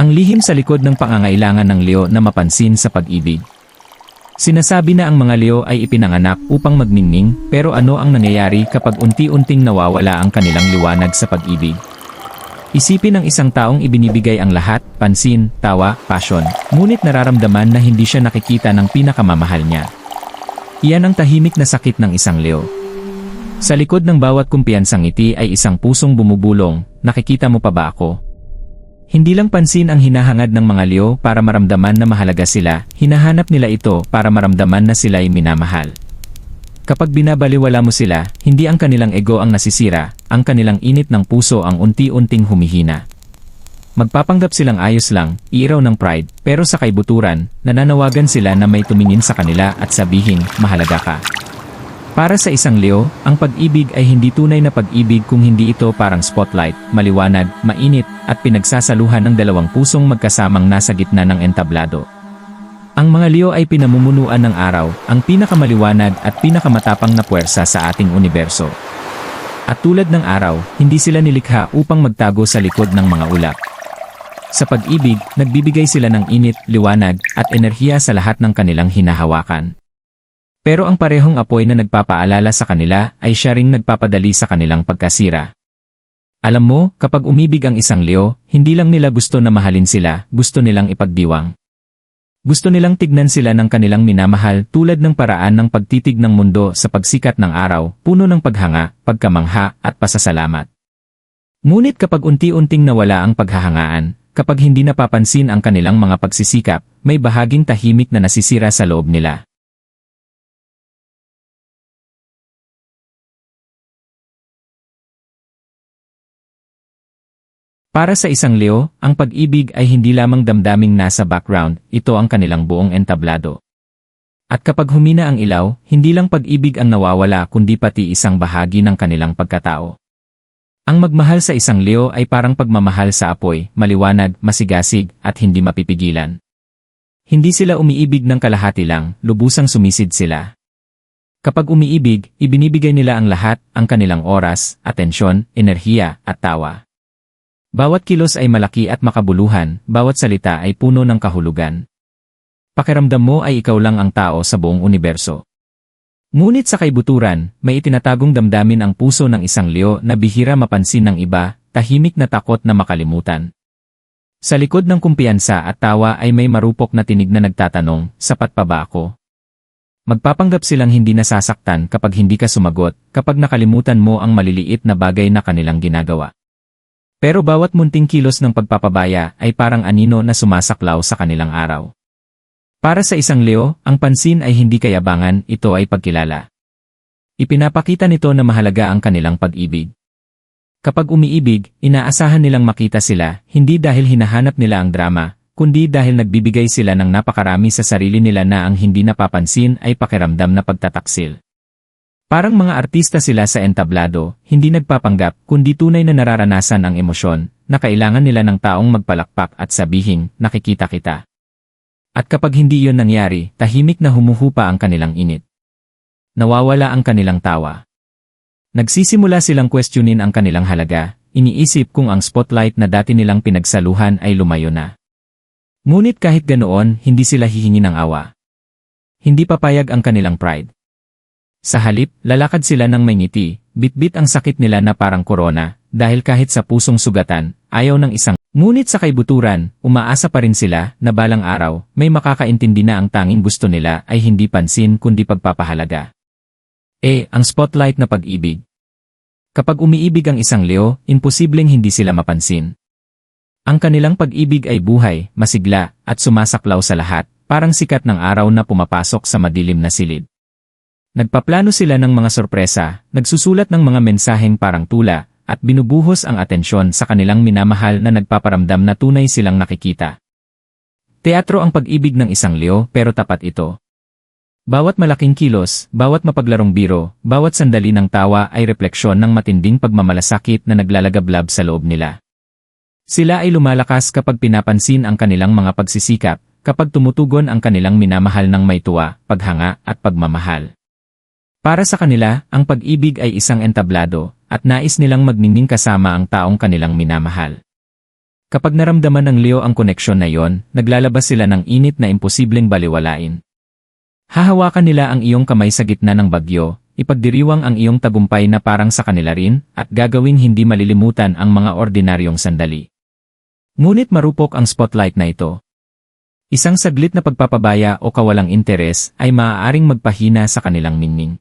Ang lihim sa likod ng pangangailangan ng Leo na mapansin sa pag-ibig. Sinasabi na ang mga Leo ay ipinanganak upang magningning, pero ano ang nangyayari kapag unti-unting nawawala ang kanilang liwanag sa pag-ibig? Isipin ng isang taong ibinibigay ang lahat, pansin, tawa, passion, ngunit nararamdaman na hindi siya nakikita ng pinakamamahal niya. Iyan ang tahimik na sakit ng isang Leo. Sa likod ng bawat kumpiyansang ngiti ay isang pusong bumubulong, nakikita mo pa ba ako? Hindi lang pansin ang hinahangad ng mga Leo para maramdaman na mahalaga sila, hinahanap nila ito para maramdaman na sila ay minamahal. Kapag binabaliwala mo sila, hindi ang kanilang ego ang nasisira, ang kanilang init ng puso ang unti-unting humihina. Magpapanggap silang ayos lang, iiraw ng pride, pero sa kaibuturan, nananawagan sila na may tumingin sa kanila at sabihin, mahalaga ka. Para sa isang Leo, ang pag-ibig ay hindi tunay na pag-ibig kung hindi ito parang spotlight, maliwanag, mainit, at pinagsasaluhan ng dalawang pusong magkasamang nasa gitna ng entablado. Ang mga Leo ay pinamumunuan ng araw, ang pinakamaliwanag at pinakamatapang na puwersa sa ating universo. At tulad ng araw, hindi sila nilikha upang magtago sa likod ng mga ulap. Sa pag-ibig, nagbibigay sila ng init, liwanag, at enerhiya sa lahat ng kanilang hinahawakan. Pero ang parehong apoy na nagpapaalala sa kanila ay siya ring nagpapadali sa kanilang pagkasira. Alam mo, kapag umibig ang isang Leo, hindi lang nila gusto na mahalin sila, gusto nilang ipagdiwang. Gusto nilang tignan sila ng kanilang minamahal tulad ng paraan ng pagtitig ng mundo sa pagsikat ng araw, puno ng paghanga, pagkamangha, at pasasalamat. Ngunit kapag unti-unting nawala ang paghahangaan, kapag hindi napapansin ang kanilang mga pagsisikap, may bahaging tahimik na nasisira sa loob nila. Para sa isang Leo, ang pag-ibig ay hindi lamang damdaming nasa background, ito ang kanilang buong entablado. At kapag humina ang ilaw, hindi lang pag-ibig ang nawawala kundi pati isang bahagi ng kanilang pagkatao. Ang magmahal sa isang Leo ay parang pagmamahal sa apoy, maliwanag, masigasig, at hindi mapipigilan. Hindi sila umiibig ng kalahati lang, lubusang sumisid sila. Kapag umiibig, ibinibigay nila ang lahat, ang kanilang oras, atensyon, enerhiya, at tawa. Bawat kilos ay malaki at makabuluhan, bawat salita ay puno ng kahulugan. Pakiramdam mo ay ikaw lang ang tao sa buong universo. Ngunit sa kaibuturan, may itinatagong damdamin ang puso ng isang Leo na bihira mapansin ng iba, tahimik na takot na makalimutan. Sa likod ng kumpiyansa at tawa ay may marupok na tinig na nagtatanong, sapat pa ba ako? Magpapanggap silang hindi nasasaktan kapag hindi ka sumagot, kapag nakalimutan mo ang maliliit na bagay na kanilang ginagawa. Pero bawat munting kilos ng pagpapabaya ay parang anino na sumasaklaw sa kanilang araw. Para sa isang Leo, ang pansin ay hindi kayabangan, ito ay pagkilala. Ipinapakita nito na mahalaga ang kanilang pag-ibig. Kapag umiibig, inaasahan nilang makita sila, hindi dahil hinahanap nila ang drama, kundi dahil nagbibigay sila ng napakarami sa sarili nila na ang hindi napapansin ay pakiramdam na pagtataksil. Parang mga artista sila sa entablado, hindi nagpapanggap kundi tunay na nararanasan ang emosyon, na kailangan nila ng taong magpalakpak at sabihin, nakikita kita. At kapag hindi yon nangyari, tahimik na humuhupa ang kanilang init. Nawawala ang kanilang tawa. Nagsisimula silang questionin ang kanilang halaga, iniisip kung ang spotlight na dati nilang pinagsaluhan ay lumayo na. Ngunit kahit ganoon, hindi sila hihingi ng awa. Hindi papayag ang kanilang pride. Sa halip, lalakad sila ng may ngiti, bitbit ang sakit nila na parang korona, dahil kahit sa pusong sugatan, ayaw ng isang Ngunit sa kaibuturan, umaasa pa rin sila na balang araw, may makakaintindi na ang tanging gusto nila ay hindi pansin kundi pagpapahalaga. E, ang spotlight na pag-ibig. Kapag umiibig ang isang Leo, imposibleng hindi sila mapansin. Ang kanilang pag-ibig ay buhay, masigla, at sumasaklaw sa lahat, parang sikat ng araw na pumapasok sa madilim na silid. Nagpaplano sila ng mga sorpresa, nagsusulat ng mga mensaheng parang tula, at binubuhos ang atensyon sa kanilang minamahal na nagpaparamdam na tunay silang nakikita. Teatro ang pag-ibig ng isang Leo pero tapat ito. Bawat malaking kilos, bawat mapaglarong biro, bawat sandali ng tawa ay refleksyon ng matinding pagmamalasakit na naglalagablab sa loob nila. Sila ay lumalakas kapag pinapansin ang kanilang mga pagsisikap, kapag tumutugon ang kanilang minamahal ng may tuwa, paghanga at pagmamahal. Para sa kanila, ang pag-ibig ay isang entablado, at nais nilang magningning kasama ang taong kanilang minamahal. Kapag naramdaman ng Leo ang koneksyon na yon, naglalabas sila ng init na imposibleng baliwalain. Hahawakan nila ang iyong kamay sa gitna ng bagyo, ipagdiriwang ang iyong tagumpay na parang sa kanila rin, at gagawing hindi malilimutan ang mga ordinaryong sandali. Ngunit marupok ang spotlight na ito. Isang saglit na pagpapabaya o kawalang interes ay maaaring magpahina sa kanilang ningning.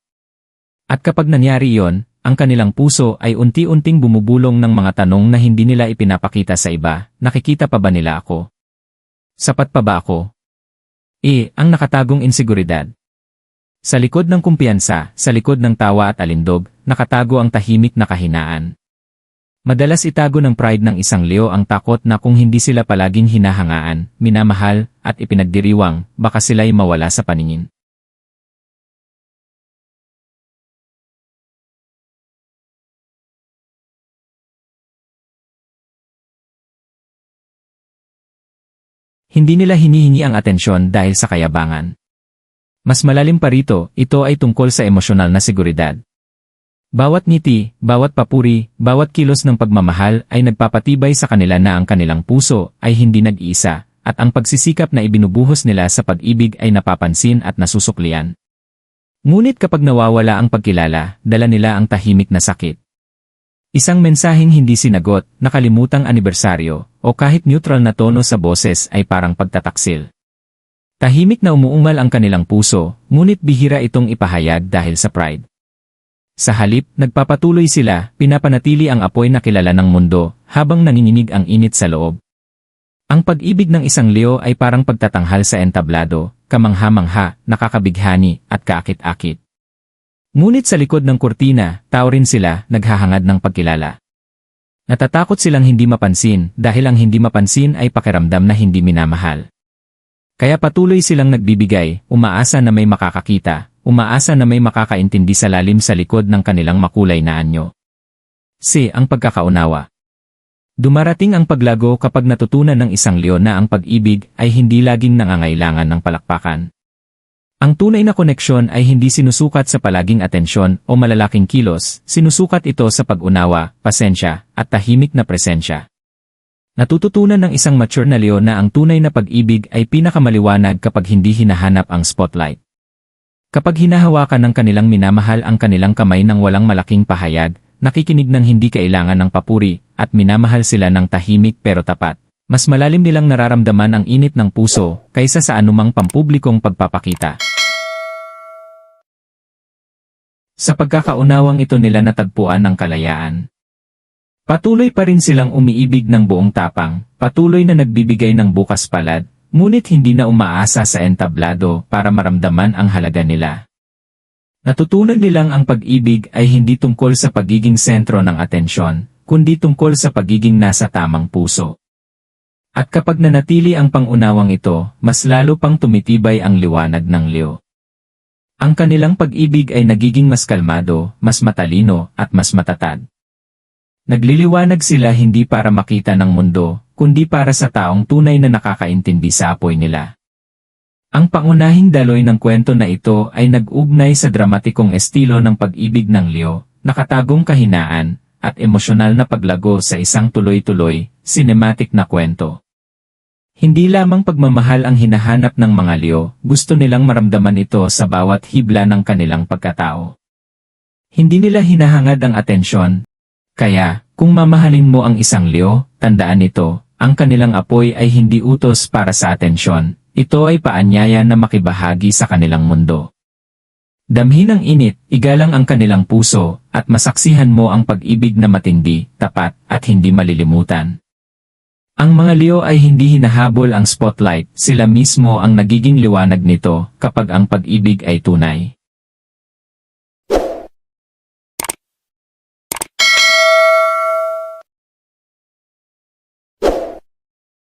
At kapag nangyari yon, ang kanilang puso ay unti-unting bumubulong ng mga tanong na hindi nila ipinapakita sa iba, nakikita pa ba nila ako? Sapat pa ba ako? E, ang nakatagong inseguridad. Sa likod ng kumpiyansa, sa likod ng tawa at alindog, nakatago ang tahimik na kahinaan. Madalas itago ng pride ng isang Leo ang takot na kung hindi sila palaging hinahangaan, minamahal, at ipinagdiriwang, baka sila'y mawala sa paningin. Hindi nila hinihingi ang atensyon dahil sa kayabangan. Mas malalim pa rito, ito ay tungkol sa emosyonal na seguridad. Bawat ngiti, bawat papuri, bawat kilos ng pagmamahal ay nagpapatibay sa kanila na ang kanilang puso ay hindi nag-iisa, at ang pagsisikap na ibinubuhos nila sa pag-ibig ay napapansin at nasusuklian. Ngunit kapag nawawala ang pagkilala, dala nila ang tahimik na sakit. Isang mensaheng hindi sinagot, nakalimutang anibersaryo, o kahit neutral na tono sa boses ay parang pagtataksil. Tahimik na umuungal ang kanilang puso, ngunit bihira itong ipahayag dahil sa pride. Sa halip, nagpapatuloy sila, pinapanatili ang apoy na kilala ng mundo, habang nanginginig ang init sa loob. Ang pag-ibig ng isang Leo ay parang pagtatanghal sa entablado, kamangha-mangha, nakakabighani, at kaakit-akit. Ngunit sa likod ng kurtina, tao rin sila, naghahangad ng pagkilala. Natatakot silang hindi mapansin dahil ang hindi mapansin ay pakiramdam na hindi minamahal. Kaya patuloy silang nagbibigay, umaasa na may makakakita, umaasa na may makakaintindi sa lalim sa likod ng kanilang makulay na anyo. C. Ang pagkakaunawa. Dumarating ang paglago kapag natutunan ng isang leon na ang pag-ibig ay hindi laging nangangailangan ng palakpakan. Ang tunay na koneksyon ay hindi sinusukat sa palaging atensyon o malalaking kilos, sinusukat ito sa pag-unawa, pasensya, at tahimik na presensya. Natututunan ng isang mature na leo na ang tunay na pag-ibig ay pinakamaliwanag kapag hindi hinahanap ang spotlight. Kapag hinahawakan ng kanilang minamahal ang kanilang kamay ng walang malaking pahayag, nakikinig ng hindi kailangan ng papuri, at minamahal sila ng tahimik pero tapat. Mas malalim nilang nararamdaman ang init ng puso kaysa sa anumang pampublikong pagpapakita. Sa pagkakaunawang ito nila natagpuan ng kalayaan. Patuloy pa rin silang umiibig ng buong tapang, patuloy na nagbibigay ng bukas palad, ngunit hindi na umaasa sa entablado para maramdaman ang halaga nila. Natutunan nilang ang pag-ibig ay hindi tungkol sa pagiging sentro ng atensyon, kundi tungkol sa pagiging nasa tamang puso. At kapag nanatili ang pangunawang ito, mas lalo pang tumitibay ang liwanag ng Leo. Ang kanilang pag-ibig ay nagiging mas kalmado, mas matalino, at mas matatag. Nagliliwanag sila hindi para makita ng mundo, kundi para sa taong tunay na nakakaintindi sa apoy nila. Ang pangunahing daloy ng kwento na ito ay nag-ugnay sa dramatikong estilo ng pag-ibig ng Leo, nakatagong kahinaan, at emosyonal na paglago sa isang tuloy-tuloy, cinematic na kwento. Hindi lamang pagmamahal ang hinahanap ng mga Leo, gusto nilang maramdaman ito sa bawat hibla ng kanilang pagkatao. Hindi nila hinahangad ang atensyon. Kaya, kung mamahalin mo ang isang Leo, tandaan ito, ang kanilang apoy ay hindi utos para sa atensyon, ito ay paanyaya na makibahagi sa kanilang mundo. Damhin ang init, igalang ang kanilang puso, at masaksihan mo ang pag-ibig na matindi, tapat, at hindi malilimutan. Ang mga Leo ay hindi hinahabol ang spotlight, sila mismo ang nagiging liwanag nito kapag ang pag-ibig ay tunay.